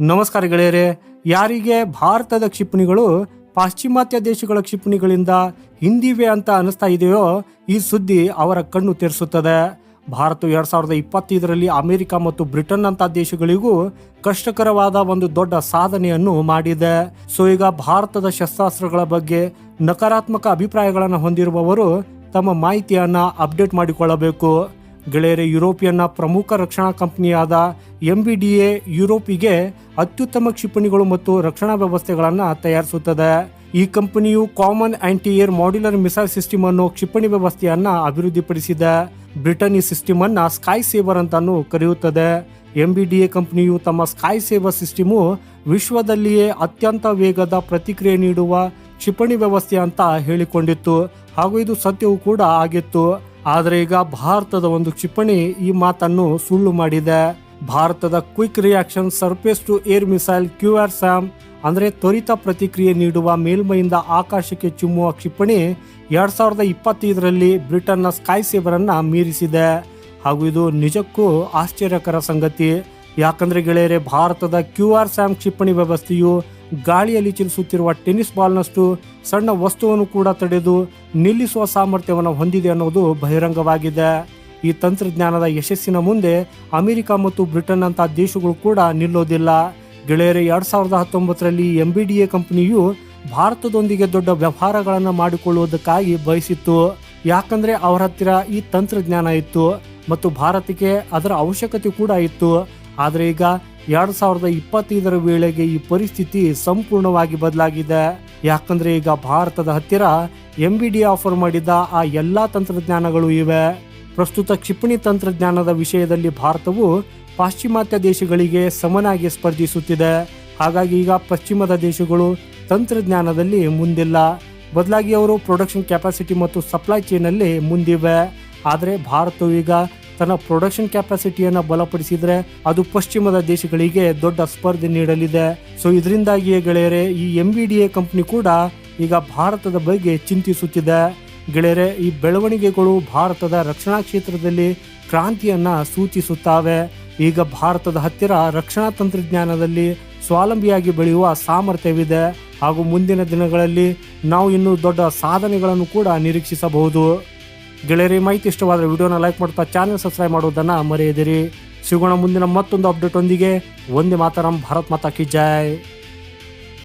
ನಮಸ್ಕಾರ ಗೆಳೆಯರೆ, ಯಾರಿಗೆ ಭಾರತದ ಕ್ಷಿಪಣಿಗಳು, ಪಾಶ್ಚಿಮಾತ್ಯ ದೇಶಗಳ ಕ್ಷಿಪಣಿಗಳಿಂದ ಹಿಂದಿವೆ ಅಂತ ಅನಿಸ್ತಾ ಇದೆಯೋ, ಈ ಸುದ್ದಿ ಅವರ ಕಣ್ಣು ತೆರೆಸುತ್ತದೆ. ಭಾರತ ಎರಡು ಸಾವಿರದ ಇಪ್ಪತ್ತೈದರಲ್ಲಿ ಅಮೆರಿಕ ಮತ್ತು ಬ್ರಿಟನ್ ಅಂತ ದೇಶಗಳಿಗೂ ಕಷ್ಟಕರವಾದ ಒಂದು ದೊಡ್ಡ ಸಾಧನೆಯನ್ನು ಮಾಡಿದೆ. ಸೊ, ಈಗ ಭಾರತದ ಶಸ್ತ್ರಾಸ್ತ್ರಗಳ ಬಗ್ಗೆ ನಕಾರಾತ್ಮಕ ಅಭಿಪ್ರಾಯಗಳನ್ನು ಹೊಂದಿರುವವರು ತಮ್ಮ ಮಾಹಿತಿಯನ್ನು ಅಪ್ಡೇಟ್ ಮಾಡಿಕೊಳ್ಳಬೇಕು. ಗೆಳೆಯರೆ, ಯುರೋಪಿಯನ್ನ ಪ್ರಮುಖ ರಕ್ಷಣಾ ಕಂಪನಿಯಾದ ಎಂ ಬಿ ಡಿ ಎ ಯುರೋಪಿಗೆ ಅತ್ಯುತ್ತಮ ಕ್ಷಿಪಣಿಗಳು ಮತ್ತು ರಕ್ಷಣಾ ವ್ಯವಸ್ಥೆಗಳನ್ನು ತಯಾರಿಸುತ್ತದೆ. ಈ ಕಂಪನಿಯು common anti air modular missile system ಅನ್ನು ಕ್ಷಿಪಣಿ ವ್ಯವಸ್ಥೆಯನ್ನ ಅಭಿವೃದ್ಧಿಪಡಿಸಿದೆ. ಬ್ರಿಟನ್ ಈ ಸಿಸ್ಟಮ್ ಅನ್ನ ಸ್ಕೈ ಸೇವರ್ ಅಂತಾನು ಕರೆಯುತ್ತದೆ. ಎಂ ಬಿ ಡಿ ಎ ಕಂಪನಿಯು ತಮ್ಮ ಸ್ಕೈ ಸೇವರ್ ಸಿಸ್ಟಮು ವಿಶ್ವದಲ್ಲಿಯೇ ಅತ್ಯಂತ ವೇಗದ ಪ್ರತಿಕ್ರಿಯೆ ನೀಡುವ ಕ್ಷಿಪಣಿ ವ್ಯವಸ್ಥೆ ಅಂತ ಹೇಳಿಕೊಂಡಿತ್ತು. ಹಾಗೂ ಇದು ಸತ್ಯವೂ ಕೂಡ ಆಗಿತ್ತು. ಆದರೆ ಈಗ ಭಾರತದ ಒಂದು ಕ್ಷಿಪಣಿ ಈ ಮಾತನ್ನು ಸುಳ್ಳು ಮಾಡಿದೆ. ಭಾರತದ quick reaction surface to air missile Q R SAM ಅಂದರೆ ತ್ವರಿತ ಪ್ರತಿಕ್ರಿಯೆ ನೀಡುವ ಮೇಲ್ಮೈಯಿಂದ ಆಕಾಶಕ್ಕೆ ಚುಮ್ಮುವ ಕ್ಷಿಪಣಿ ಎರಡ್ ಸಾವಿರದ ಇಪ್ಪತ್ತೈದರಲ್ಲಿ ಬ್ರಿಟನ್ನ ಸ್ಕೈ ಸೇವರನ್ನು ಮೀರಿಸಿದೆ. ಹಾಗೂ ಇದು ನಿಜಕ್ಕೂ ಆಶ್ಚರ್ಯಕರ ಸಂಗತಿ. ಯಾಕಂದ್ರೆ ಗೆಳೆಯರೆ, ಭಾರತದ ಕ್ಯೂ ಆರ್ ಸ್ಯಾಮ್ ಕ್ಷಿಪಣಿ ವ್ಯವಸ್ಥೆಯು ಗಾಳಿಯಲ್ಲಿ ಚಲಿಸುತ್ತಿರುವ ಟೆನ್ನಿಸ್ ಬಾಲ್ನಷ್ಟು ಸಣ್ಣ ವಸ್ತುವನ್ನು ಕೂಡ ತಡೆದು ನಿಲ್ಲಿಸುವ ಸಾಮರ್ಥ್ಯವನ್ನು ಹೊಂದಿದೆ ಅನ್ನೋದು ಬಹಿರಂಗವಾಗಿದೆ. ಈ ತಂತ್ರಜ್ಞಾನದ ಯಶಸ್ಸಿನ ಮುಂದೆ ಅಮೆರಿಕ ಮತ್ತು ಬ್ರಿಟನ್ ಅಂತ ದೇಶಗಳು ಕೂಡ ನಿಲ್ಲೋದಿಲ್ಲ. ಗೆಳೆಯರೆ, ಎರಡ್ ಸಾವಿರದ ಹತ್ತೊಂಬತ್ತರಲ್ಲಿ ಎಂ ಬಿ ಡಿ ಎ ಕಂಪನಿಯು ಭಾರತದೊಂದಿಗೆ ದೊಡ್ಡ ವ್ಯವಹಾರಗಳನ್ನು ಮಾಡಿಕೊಳ್ಳುವುದಕ್ಕಾಗಿ ಬಯಸಿತ್ತು. ಯಾಕಂದ್ರೆ ಅವರ ಹತ್ತಿರ ಈ ತಂತ್ರಜ್ಞಾನ ಇತ್ತು ಮತ್ತು ಭಾರತಕ್ಕೆ ಅದರ ಅವಶ್ಯಕತೆ ಕೂಡ ಇತ್ತು. ಆದರೆ ಈಗ ಎರಡ್ ಸಾವಿರದ ಇಪ್ಪತ್ತೈದರ ವೇಳೆಗೆ ಈ ಪರಿಸ್ಥಿತಿ ಸಂಪೂರ್ಣವಾಗಿ ಬದಲಾಗಿದೆ. ಯಾಕಂದ್ರೆ ಈಗ ಭಾರತದ ಹತ್ತಿರ ಎಂ ಬಿ ಡಿ ಆಫರ್ ಮಾಡಿದ ಆ ಎಲ್ಲಾ ತಂತ್ರಜ್ಞಾನಗಳು ಇವೆ. ಪ್ರಸ್ತುತ ಕ್ಷಿಪಣಿ ತಂತ್ರಜ್ಞಾನದ ವಿಷಯದಲ್ಲಿ ಭಾರತವು ಪಾಶ್ಚಿಮಾತ್ಯ ದೇಶಗಳಿಗೆ ಸಮನಾಗಿ ಸ್ಪರ್ಧಿಸುತ್ತಿದೆ. ಹಾಗಾಗಿ ಈಗ ಪಶ್ಚಿಮದ ದೇಶಗಳು ತಂತ್ರಜ್ಞಾನದಲ್ಲಿ ಮುಂದಿಲ್ಲ. ಬದಲಾಗಿ ಅವರು ಪ್ರೊಡಕ್ಷನ್ ಕೆಪಾಸಿಟಿ ಮತ್ತು ಸಪ್ಲೈ ಚೈನಲ್ಲಿ ಮುಂದಿವೆ. ಆದರೆ ಭಾರತವು ಈಗ ತನ್ನ ಪ್ರೊಡಕ್ಷನ್ ಕೆಪಾಸಿಟಿಯನ್ನು ಬಲಪಡಿಸಿದ್ರೆ ಅದು ಪಶ್ಚಿಮದ ದೇಶಗಳಿಗೆ ದೊಡ್ಡ ಸ್ಪರ್ಧೆ ನೀಡಲಿದೆ. ಸೊ ಇದರಿಂದಾಗಿಯೇ ಗೆಳೆಯರೆ, ಈ M B D A company ಕೂಡ ಈಗ ಭಾರತದ ಬಗ್ಗೆ ಚಿಂತಿಸುತ್ತಿದೆ. ಗೆಳೆಯರೆ, ಈ ಬೆಳವಣಿಗೆಗಳು ಭಾರತದ ರಕ್ಷಣಾ ಕ್ಷೇತ್ರದಲ್ಲಿ ಕ್ರಾಂತಿಯನ್ನ ಸೂಚಿಸುತ್ತವೆ. ಈಗ ಭಾರತದ ಹತ್ತಿರ ರಕ್ಷಣಾ ತಂತ್ರಜ್ಞಾನದಲ್ಲಿ ಸ್ವಾವಲಂಬಿಯಾಗಿ ಬೆಳೆಯುವ ಸಾಮರ್ಥ್ಯವಿದೆ. ಹಾಗೂ ಮುಂದಿನ ದಿನಗಳಲ್ಲಿ ನಾವು ಇನ್ನೂ ದೊಡ್ಡ ಸಾಧನೆಗಳನ್ನು ಕೂಡ ನಿರೀಕ್ಷಿಸಬಹುದು. ಗೆಳೆಯರಿ, ಮಾಹಿತಿ ಇಷ್ಟವಾದರೆ ವಿಡಿಯೋನ ಲೈಕ್ ಮಾಡ್ತಾ ಚಾನೆಲ್ ಸಬ್ಸ್ಕ್ರೈಬ್ ಮಾಡೋದನ್ನ ಮರೆಯದಿರಿ. ಸಿಗೋಣ ಮುಂದಿನ ಮತ್ತೊಂದು ಅಪ್ಡೇಟ್ ಒಂದಿಗೆ. ಒಂದೇ ಮಾತಾರಂ, ಭಾರತ್ ಮಾತಾ ಕಿ ಜೈ.